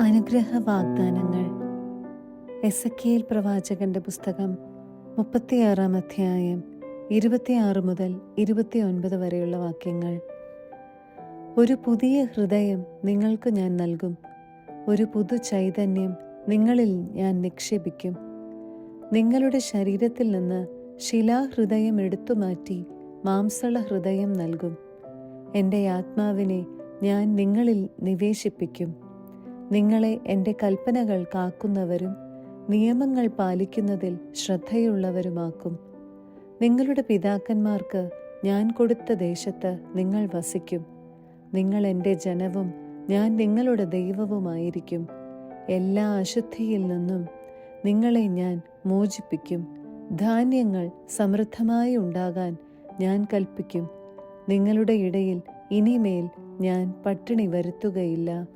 അനുഗ്രഹ വാഗ്ദാനങ്ങൾ എസക്കിയേൽ പ്രവാചകന്റെ പുസ്തകം മുപ്പത്തിയാറാം അധ്യായം ഇരുപത്തിയാറ് മുതൽ ഇരുപത്തിയൊൻപത് വരെയുള്ള വാക്യങ്ങൾ. ഒരു പുതിയ ഹൃദയം നിങ്ങൾക്ക് ഞാൻ നൽകും. ഒരു പുതു ചൈതന്യം നിങ്ങളിൽ ഞാൻ നിക്ഷേപിക്കും. നിങ്ങളുടെ ശരീരത്തിൽ നിന്ന് ശിലാഹൃദയം എടുത്തു മാറ്റി മാംസള ഹൃദയം നൽകും. എന്റെ ആത്മാവിനെ ഞാൻ നിങ്ങളിൽ നിവേശിപ്പിക്കും. നിങ്ങളെ എന്റെ കൽപ്പനകൾ കാക്കുന്നവരും നിയമങ്ങൾ പാലിക്കുന്നതിൽ ശ്രദ്ധയുള്ളവരുമാക്കും. നിങ്ങളുടെ പിതാക്കന്മാർക്ക് ഞാൻ കൊടുത്ത ദേശത്ത് നിങ്ങൾ വസിക്കും. നിങ്ങൾ എന്റെ ജനവും ഞാൻ നിങ്ങളുടെ ദൈവവുമായിരിക്കും. എല്ലാ അശുദ്ധിയിൽ നിന്നും നിങ്ങളെ ഞാൻ മോചിപ്പിക്കും. ധാന്യങ്ങൾ സമൃദ്ധമായി ഉണ്ടാകാൻ ഞാൻ കൽപ്പിക്കും. നിങ്ങളുടെ ഇടയിൽ ഇനിമേൽ ഞാൻ പട്ടിണി വരുത്തുകയില്ല.